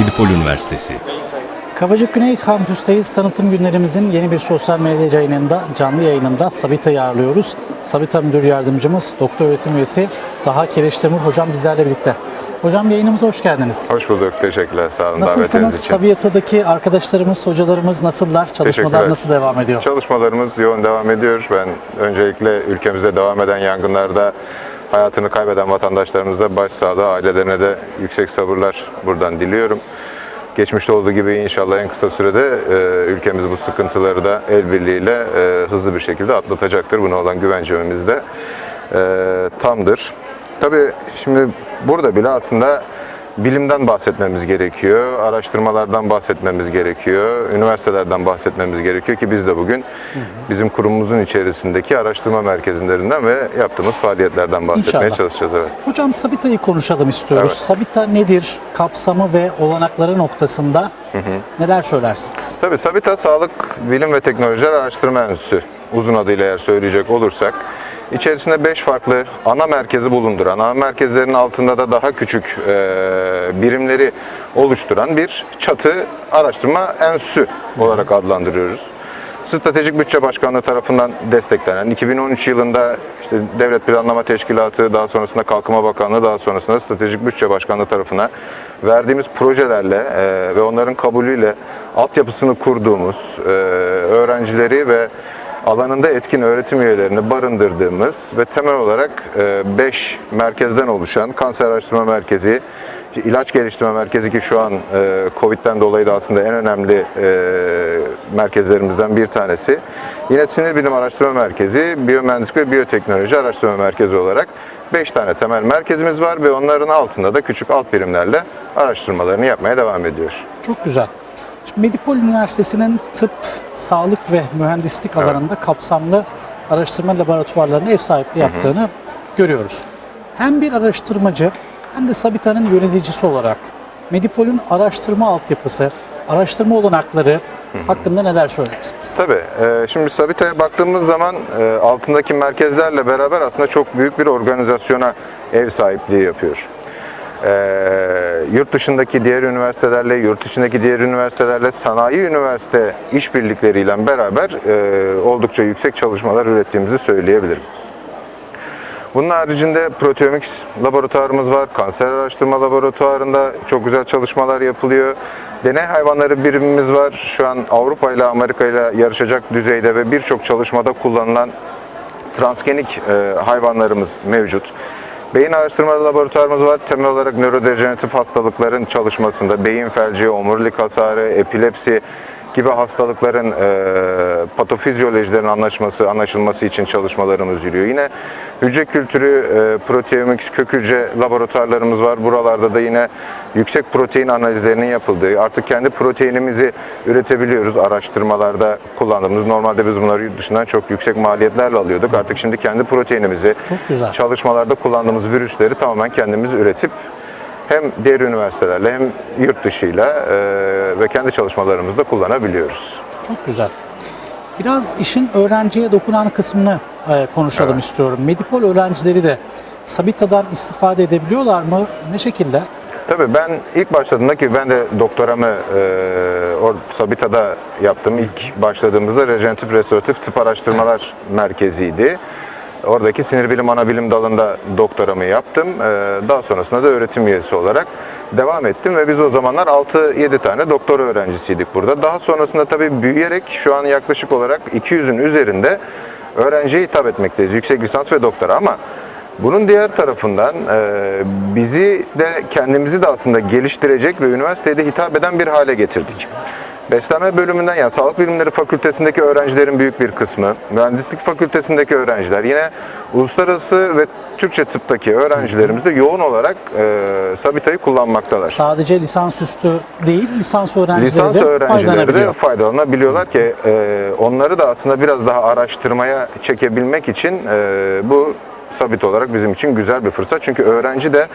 Medipol Üniversitesi. Kavacık Güney Kampüs'teyiz. Tanıtım günlerimizin yeni bir sosyal medya yayınında, canlı yayınında Sabita'yı ağırlıyoruz. Sabita Müdür Yardımcımız, Doktor Öğretim Üyesi Taha Keleştemur Hocam bizlerle birlikte. Hocam yayınımıza hoş geldiniz. Hoş bulduk. Teşekkürler. Sağ olun davetiniz Nasılsınız? için. Sabiyata'daki arkadaşlarımız, hocalarımız nasıllar? Çalışmalar nasıl devam ediyor? Çalışmalarımız yoğun devam ediyor. Ben öncelikle ülkemize devam eden yangınlarda hayatını kaybeden vatandaşlarımıza başsağlığı, ailelerine de yüksek sabırlar buradan diliyorum. Geçmişte olduğu gibi inşallah en kısa sürede e, ülkemiz bu sıkıntıları da el birliğiyle e, hızlı bir şekilde atlatacaktır. Buna olan güvencemiz de e, tamdır. Tabii şimdi burada bile aslında bilimden bahsetmemiz gerekiyor, araştırmalardan bahsetmemiz gerekiyor, üniversitelerden bahsetmemiz gerekiyor ki biz de bugün bizim kurumumuzun içerisindeki araştırma merkezlerinden ve yaptığımız faaliyetlerden bahsetmeye İnşallah. çalışacağız. Evet. Hocam Sabita'yı konuşalım istiyoruz. Evet. Sabita nedir? Kapsamı ve olanakları noktasında neler söylersiniz? Tabii Sabita Sağlık Bilim ve Teknolojiler Araştırma Enstitüsü uzun adıyla eğer söyleyecek olursak içerisinde 5 farklı ana merkezi bulunduran, ana merkezlerin altında da daha küçük e, birimleri oluşturan bir çatı araştırma enstitüsü olarak adlandırıyoruz. Stratejik Bütçe Başkanlığı tarafından desteklenen 2013 yılında işte Devlet Planlama Teşkilatı, daha sonrasında Kalkınma Bakanlığı, daha sonrasında Stratejik Bütçe Başkanlığı tarafına verdiğimiz projelerle e, ve onların kabulüyle altyapısını kurduğumuz, e, öğrencileri ve alanında etkin öğretim üyelerini barındırdığımız ve temel olarak 5 merkezden oluşan Kanser Araştırma Merkezi, ilaç geliştirme merkezi ki şu an e, Covid'den dolayı da aslında en önemli e, merkezlerimizden bir tanesi. Yine Sinir Bilim Araştırma Merkezi, Biyomühendislik ve Biyoteknoloji Araştırma Merkezi olarak 5 tane temel merkezimiz var ve onların altında da küçük alt birimlerle araştırmalarını yapmaya devam ediyor. Çok güzel. Şimdi Medipol Üniversitesi'nin tıp, sağlık ve mühendislik alanında kapsamlı araştırma laboratuvarlarına ev sahipliği yaptığını görüyoruz. Hem bir araştırmacı hem de Sabita'nın yöneticisi olarak Medipol'ün araştırma altyapısı, araştırma olanakları hakkında neler söylersiniz? Tabii. e, Şimdi Sabita'ya baktığımız zaman e, altındaki merkezlerle beraber aslında çok büyük bir organizasyona ev sahipliği yapıyor. E, yurt dışındaki diğer üniversitelerle, yurt içindeki diğer üniversitelerle, sanayi üniversite işbirlikleriyle beraber e, oldukça yüksek çalışmalar ürettiğimizi söyleyebilirim. Bunun haricinde proteomics laboratuvarımız var. Kanser araştırma laboratuvarında çok güzel çalışmalar yapılıyor. Deney hayvanları birimimiz var. Şu an Avrupa ile Amerika ile yarışacak düzeyde ve birçok çalışmada kullanılan transgenik e, hayvanlarımız mevcut. Beyin araştırma laboratuvarımız var. Temel olarak nörodejeneratif hastalıkların çalışmasında beyin felci, omurilik hasarı, epilepsi gibi hastalıkların e, patofizyolojilerin anlaşması, anlaşılması için çalışmalarımız yürüyor. Yine hücre kültürü, e, proteomics, kök hücre laboratuvarlarımız var. Buralarda da yine yüksek protein analizlerinin yapıldığı, artık kendi proteinimizi üretebiliyoruz araştırmalarda kullandığımız. Normalde biz bunları yurt dışından çok yüksek maliyetlerle alıyorduk. Artık şimdi kendi proteinimizi Çok güzel. çalışmalarda kullandığımız virüsleri tamamen kendimiz üretip hem diğer üniversitelerle hem yurt dışıyla e, ve kendi çalışmalarımızda kullanabiliyoruz. Çok güzel. Biraz işin öğrenciye dokunan kısmını e, konuşalım Evet. istiyorum. Medipol öğrencileri de Sabita'dan istifade edebiliyorlar mı? Ne şekilde? Tabii ben ilk başladığımda ki ben de doktoramı e, or, Sabita'da yaptım. İlk başladığımızda rejeneratif restoratif tıp araştırmalar merkeziydi. Oradaki sinir bilim ana bilim dalında doktoramı yaptım. E, daha sonrasında da öğretim üyesi olarak devam ettim ve biz o zamanlar 6-7 tane doktor öğrencisiydik burada. Daha sonrasında tabii büyüyerek şu an yaklaşık olarak 200'ün üzerinde öğrenciye hitap etmekteyiz. Yüksek lisans ve doktora ama bunun diğer tarafından e, bizi de kendimizi de aslında geliştirecek ve üniversiteye de hitap eden bir hale getirdik. Beslenme bölümünden yani Sağlık Bilimleri Fakültesindeki öğrencilerin büyük bir kısmı, Mühendislik Fakültesindeki öğrenciler, yine uluslararası ve Türkçe tıptaki öğrencilerimiz de yoğun olarak e, Sabita'yı kullanmaktalar. Sadece lisansüstü değil, lisans öğrencileri Lisans de öğrencileri de faydalanabiliyor. faydalanabiliyorlar ki e, onları da aslında biraz daha araştırmaya çekebilmek için e, bu sabit olarak bizim için güzel bir fırsat. Çünkü öğrenci de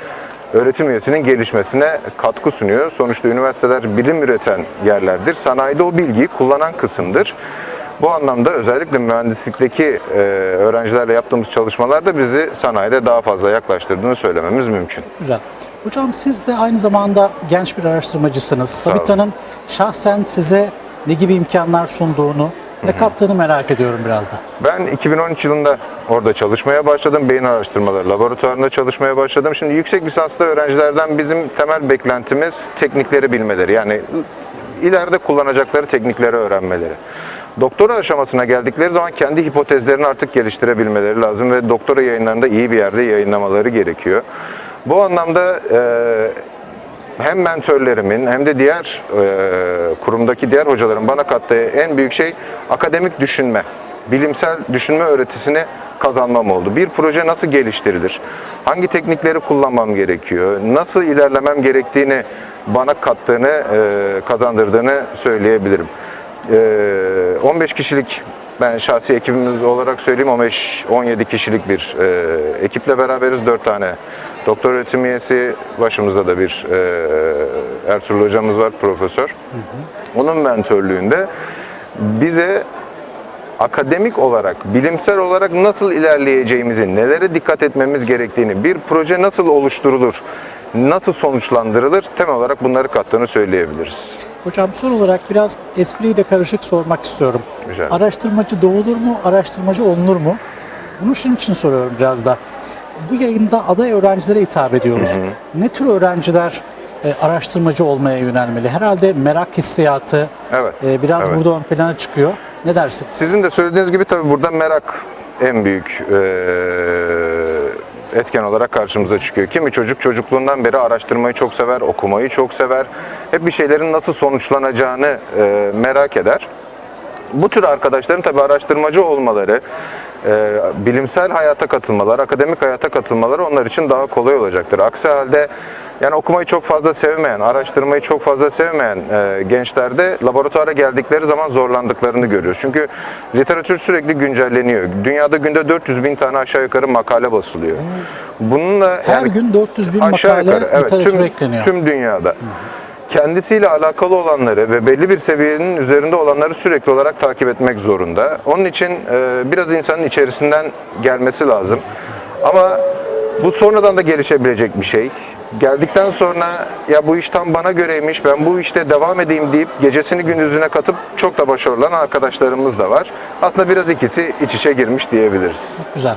öğretim üyesinin gelişmesine katkı sunuyor. Sonuçta üniversiteler bilim üreten yerlerdir. Sanayide o bilgiyi kullanan kısımdır. Bu anlamda özellikle mühendislikteki e, öğrencilerle yaptığımız çalışmalarda bizi sanayide daha fazla yaklaştırdığını söylememiz mümkün. Güzel. Hocam siz de aynı zamanda genç bir araştırmacısınız. Sabita'nın şahsen size ne gibi imkanlar sunduğunu ve kattığını merak ediyorum biraz da. Ben 2013 yılında orada çalışmaya başladım. Beyin araştırmaları laboratuvarında çalışmaya başladım. Şimdi yüksek lisanslı öğrencilerden bizim temel beklentimiz teknikleri bilmeleri. Yani ileride kullanacakları teknikleri öğrenmeleri. Doktora aşamasına geldikleri zaman kendi hipotezlerini artık geliştirebilmeleri lazım ve doktora yayınlarında iyi bir yerde yayınlamaları gerekiyor. Bu anlamda eee hem mentörlerimin hem de diğer e, kurumdaki diğer hocaların bana kattığı en büyük şey akademik düşünme, bilimsel düşünme öğretisini kazanmam oldu. Bir proje nasıl geliştirilir? Hangi teknikleri kullanmam gerekiyor? Nasıl ilerlemem gerektiğini bana kattığını, e, kazandırdığını söyleyebilirim. E, 15 kişilik ben şahsi ekibimiz olarak söyleyeyim 15-17 kişilik bir e, ekiple beraberiz. 4 tane doktor öğretim üyesi, başımızda da bir e, Ertuğrul hocamız var, profesör. Onun mentörlüğünde bize akademik olarak, bilimsel olarak nasıl ilerleyeceğimizi, nelere dikkat etmemiz gerektiğini, bir proje nasıl oluşturulur, nasıl sonuçlandırılır temel olarak bunları kattığını söyleyebiliriz. Hocam son olarak biraz espriyle karışık sormak istiyorum. Güzel. Araştırmacı doğulur mu, araştırmacı olunur mu? Bunu şunun için soruyorum biraz da. Bu yayında aday öğrencilere hitap ediyoruz. Ne tür öğrenciler e, araştırmacı olmaya yönelmeli? Herhalde merak hissiyatı Evet, e, biraz evet. burada ön plana çıkıyor. Ne dersin? Sizin de söylediğiniz gibi tabii burada merak en büyük eee, etken olarak karşımıza çıkıyor. Kimi çocuk çocukluğundan beri araştırmayı çok sever, okumayı çok sever. Hep bir şeylerin nasıl sonuçlanacağını eee, merak eder. Bu tür arkadaşların tabii araştırmacı olmaları, e, bilimsel hayata katılmaları, akademik hayata katılmaları onlar için daha kolay olacaktır. Aksi halde yani okumayı çok fazla sevmeyen, araştırmayı çok fazla sevmeyen e, gençlerde laboratuvara geldikleri zaman zorlandıklarını görüyoruz. Çünkü literatür sürekli güncelleniyor. Dünyada günde 400 bin tane aşağı yukarı makale basılıyor. Bununla Her yani gün 400 bin aşağı makale yukarı evet tüm, ekleniyor. tüm dünyada kendisiyle alakalı olanları ve belli bir seviyenin üzerinde olanları sürekli olarak takip etmek zorunda. Onun için e, biraz insanın içerisinden gelmesi lazım. Ama bu sonradan da gelişebilecek bir şey. Geldikten sonra ya bu iş tam bana göreymiş, ben bu işte devam edeyim deyip gecesini gündüzüne katıp çok da başarılı olan arkadaşlarımız da var. Aslında biraz ikisi iç içe girmiş diyebiliriz. Güzel.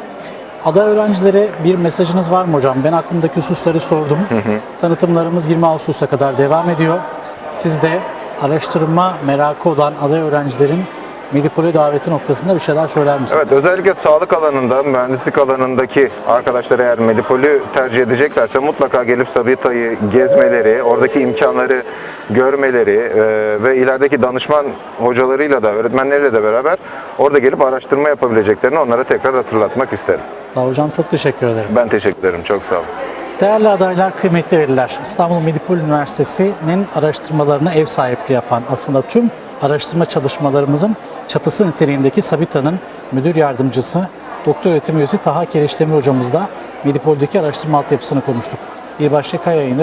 Aday öğrencilere bir mesajınız var mı hocam? Ben aklımdaki hususları sordum. Tanıtımlarımız 20 Ağustos'a kadar devam ediyor. Siz de araştırma merakı olan aday öğrencilerin Medipol'e daveti noktasında bir şeyler söyler misiniz? Evet, özellikle sağlık alanında, mühendislik alanındaki arkadaşlar eğer Medipol'ü tercih edeceklerse mutlaka gelip Sabita'yı gezmeleri, oradaki imkanları görmeleri e, ve ilerideki danışman hocalarıyla da, öğretmenleriyle de beraber orada gelip araştırma yapabileceklerini onlara tekrar hatırlatmak isterim. Ol hocam çok teşekkür ederim. Ben teşekkür ederim, çok sağ olun. Değerli adaylar, kıymetli veliler, İstanbul Medipol Üniversitesi'nin araştırmalarına ev sahipliği yapan aslında tüm araştırma çalışmalarımızın çatısı niteliğindeki Sabita'nın müdür yardımcısı, doktor öğretim üyesi Taha Keriştemir hocamızla Medipol'deki araştırma altyapısını konuştuk. Bir başka yayında